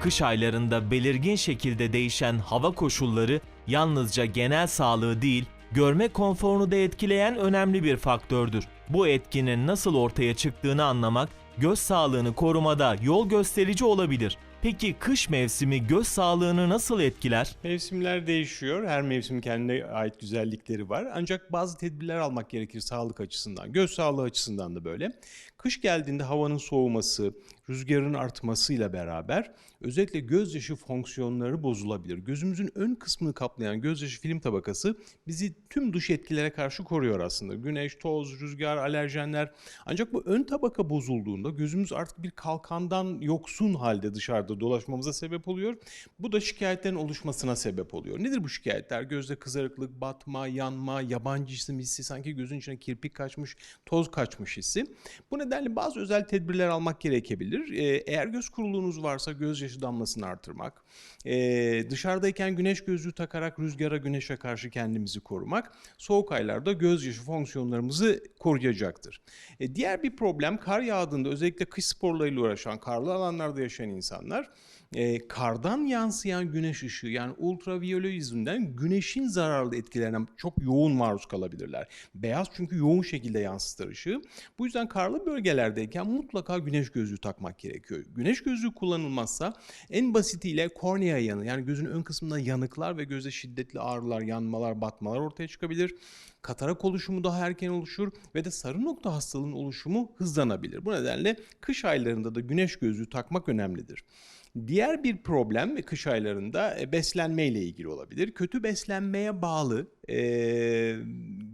Kış aylarında belirgin şekilde değişen hava koşulları yalnızca genel sağlığı değil, görme konforunu da etkileyen önemli bir faktördür. Bu etkinin nasıl ortaya çıktığını anlamak göz sağlığını korumada yol gösterici olabilir. Peki kış mevsimi göz sağlığını nasıl etkiler? Mevsimler değişiyor. Her mevsimin kendine ait güzellikleri var. Ancak bazı tedbirler almak gerekir sağlık açısından. Göz sağlığı açısından da böyle. Kış geldiğinde havanın soğuması, rüzgarın artmasıyla beraber özellikle gözyaşı fonksiyonları bozulabilir. Gözümüzün ön kısmını kaplayan gözyaşı film tabakası bizi tüm dış etkilere karşı koruyor aslında. Güneş, toz, rüzgar, alerjenler. Ancak bu ön tabaka bozulduğunda gözümüz artık bir kalkandan yoksun halde dışarıda dolaşmamıza sebep oluyor. Bu da şikayetlerin oluşmasına sebep oluyor. Nedir bu şikayetler? Gözde kızarıklık, batma, yanma, yabancı cisim hissi, sanki gözün içine kirpik kaçmış, toz kaçmış hissi. Bu nedenle bazı özel tedbirler almak gerekebilir. Ee, eğer göz kuruluğunuz varsa gözyaşı damlasını artırmak, ee, dışarıdayken güneş gözlüğü takarak rüzgara, güneşe karşı kendimizi korumak, soğuk aylarda gözyaşı fonksiyonlarımızı koruyacaktır. E, diğer bir problem kar yağdığında özellikle kış sporlarıyla uğraşan, karlı alanlarda yaşayan insanlar kardan yansıyan güneş ışığı yani ultraviyole yüzünden güneşin zararlı etkilerine çok yoğun maruz kalabilirler. Beyaz çünkü yoğun şekilde yansıtır ışığı. Bu yüzden karlı bölgelerdeyken mutlaka güneş gözlüğü takmak gerekiyor. Güneş gözlüğü kullanılmazsa en basitiyle kornea yanı yani gözün ön kısmında yanıklar ve gözde şiddetli ağrılar, yanmalar, batmalar ortaya çıkabilir. Katarak oluşumu daha erken oluşur ve de sarı nokta hastalığının oluşumu hızlanabilir. Bu nedenle kış aylarında da güneş gözlüğü takmak önemlidir. Diğer bir problem kış aylarında e, beslenme ile ilgili olabilir. Kötü beslenmeye bağlı e,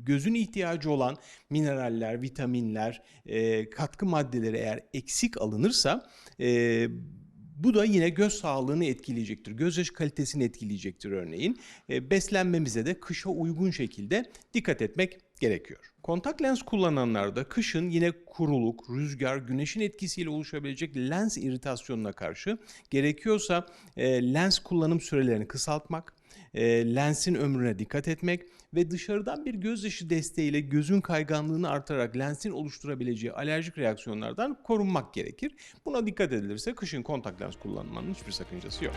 gözün ihtiyacı olan mineraller, vitaminler, e, katkı maddeleri eğer eksik alınırsa e, bu da yine göz sağlığını etkileyecektir. Gözyaşı kalitesini etkileyecektir örneğin. E, beslenmemize de kışa uygun şekilde dikkat etmek gerekiyor. Kontak lens kullananlarda kışın yine kuruluk, rüzgar, güneşin etkisiyle oluşabilecek lens iritasyonuna karşı gerekiyorsa e, lens kullanım sürelerini kısaltmak, e, lensin ömrüne dikkat etmek ve dışarıdan bir gözyaşı desteğiyle gözün kayganlığını artırarak lensin oluşturabileceği alerjik reaksiyonlardan korunmak gerekir. Buna dikkat edilirse kışın kontak lens kullanmanın hiçbir sakıncası yok.